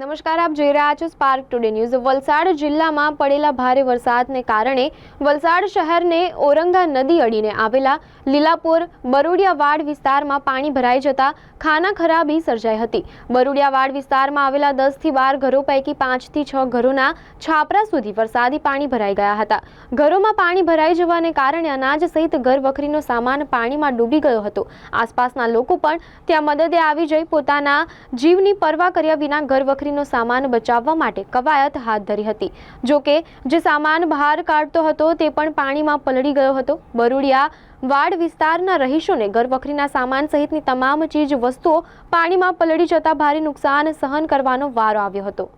નમસ્કાર, આપ જોઈ રહ્યા છો સ્પાર્ક ટુડે ન્યૂઝ વલસાડ જિલ્લામાં પડેલા ભારે વરસાદને કારણે વલસાડ શહેરને ઓરંગા નદી અડીને આવેલા લીલાપુર બરોડિયાવાડ વિસ્તારમાં પાણી ભરાઈ જતા ખાના ખરાબી સર્જાઈ હતી. બરોડિયાવાડ વિસ્તારમાં આવેલા દસથી બાર ઘરો પૈકી પાંચથી છ ઘરોના છાપરા સુધી વરસાદી પાણી ભરાઈ ગયા હતા. ઘરોમાં પાણી ભરાઈ જવાને કારણે અનાજ સહિત ઘર વખરીનો સામાન પાણીમાં ડૂબી ગયો હતો. આસપાસના લોકો પણ ત્યાં મદદે આવી જઈ પોતાના જીવની પરવા કર્યા વિના ઘર વખરીનો સામાન બચાવવા માટે કવાયત હાથ ધરી હતી. જો કે જે સામાન બહાર કાઢતો હતો તે પણ પાણીમાં પલળી ગયો હતો. બરુડિયા વાડ વિસ્તારના રહીશોને ઘરવખરીના સામાન સહિતની તમામ ચીજ વસ્તુઓ પાણીમાં પલળી જતા ભારે નુકસાન સહન કરવાનો વારો આવ્યો હતો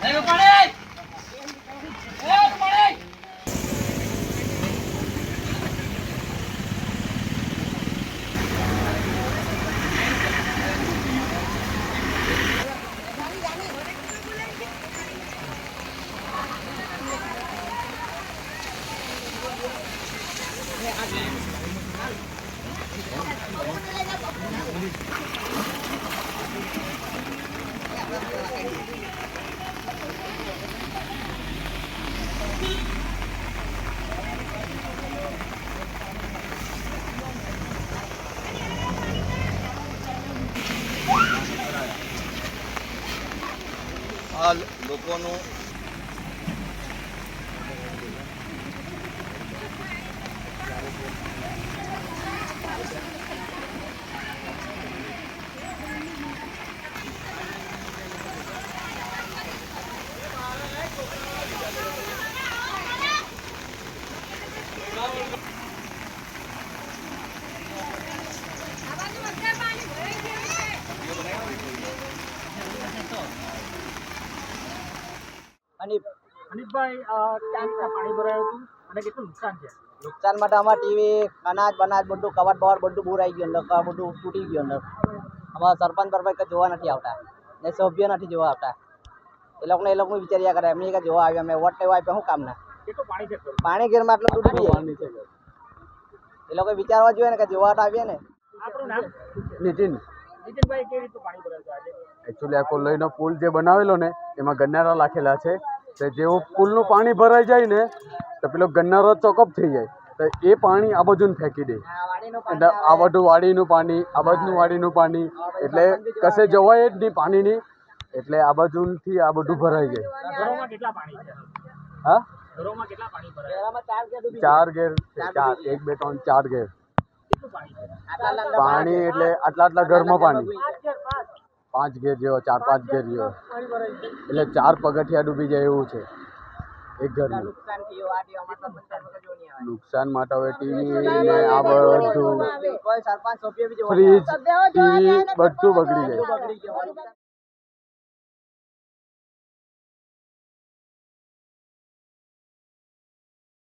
એ રૂપાણી! એ રૂપાણી! આ લોકોનું અને અનિપભાઈ ક્યાં રીતના પાણી ભરાયું હતું અને કેટલું નુકસાન છે? નુકસાન માટે અમારા ટીવી અનાજ બનાજ બધું કવર બવર બધું બુરાઈ ગયું અંદર બધું તૂટી ગયું અંદર. અમારા સરપંચ પરપંચ કંઈ જોવા નથી આવતા ને સભ્ય નથી જોવા આવતા. એ લોકોને એ લોકો વિચાર્યા કરે એમની કે જોવા આવ્યા અમે વોટ લેવા આપ્યા શું કામના? પાણી છે ઘરમાં? આટલું તૂટી જાય એ લોકો વિચારવા જોઈએ ને કે જોવા તો આવીએ ને. નીતિન. નીતિનભાઈ કેવી રીતનું પાણી ભરાયું છે આજે? એકચ્યુઅલી પુલ જે બનાવેલો ને એમાં ગન્નારા લાખેલા છે. તો જેવું પુલનું પાણી ભરાઈ જાય ને તો પેલો ગન્નારો ચોકઅપ થઈ જાય. તો એ પાણી આ બાજુ ફેંકી દે. એટલે આ બધું વાડીનું પાણી આ બાજુનું વાડીનું પાણી એટલે કશે જવાય જ નહીં પાણીની એટલે આ બાજુથી આ બધું ભરાઈ જાય. ઘરોમાં કેટલા પાણી છે? હા? ઘરોમાં કેટલા પાણી ભરાયું? ચાર ઘેર ચાર એક બે ત્રણ ચાર ઘેર. પાણી પાણી એટલે આટલા આટલા ઘરમાં પાણી. પાંચ ઘેર જેવો ચાર પાંચ ઘેર જેવો. એટલે ચાર પગથિયા ડૂબી જાય એવું છે. એક ઘરનું. નુકસાન માટે હવે ટીવી ને આ બધું ફ્રીજ ટીવી બધું બગડી જાય.